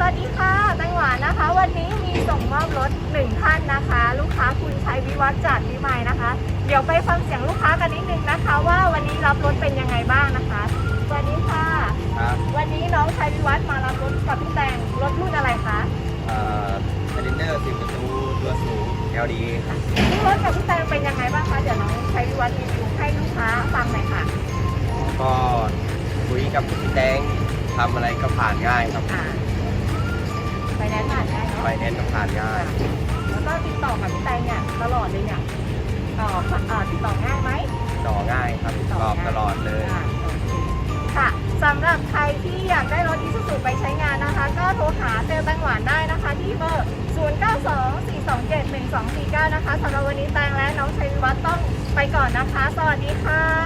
สวัสดีค่ะแตงหวานนะคะ วันนี้มีส่งมอบรถหนึ่งท่านนะคะ ลูกค้าคุณชัยวิวัฒน์จากวิมายนะคะ เดี๋ยวไปฟังเสียงลูกค้ากันนิดนึงนะคะ ว่าวันนี้รับรถเป็นยังไงบ้างนะคะสวัสดีค่ะ ครับวันนี้น้องชัยวิวัฒน์มารับรถกับพี่แตงรถรุ่นอะไรคะเอ่อเซเลนเดอร์สิบประตูตัวสูง LD ครับรถกับพี่แตงเป็นยังไงบ้างคะเดี๋ยวน้องชัยวิวัฒน์รีวิวให้ลูกค้าฟังหน่อยค่ะก็คุยกับพี่แดงทำอะไรก็ผ่านง่ายครับ อ่า ได้เนาะไฟแนนซ์ก็ผ่านง่ายแล้วก็ติดต่อกับพี่แตงเนี่ยตลอดเลยเนี่ยต่อเอ่อติดต่อง่ายไหม ต่อง่ายครับตอบตลอดเลยอ่าโอเคค่ะสำหรับใครที่อยากได้รถอีซูซูไปใช้งานนะคะ ก็โทรหาเซลล์แตงหวานได้นะคะ ที่เบอร์ 0924271249 นะคะสำหรับวันนี้แตงและน้องชัยวิวัฒน์ต้องไปก่อนนะคะ สวัสดีค่ะ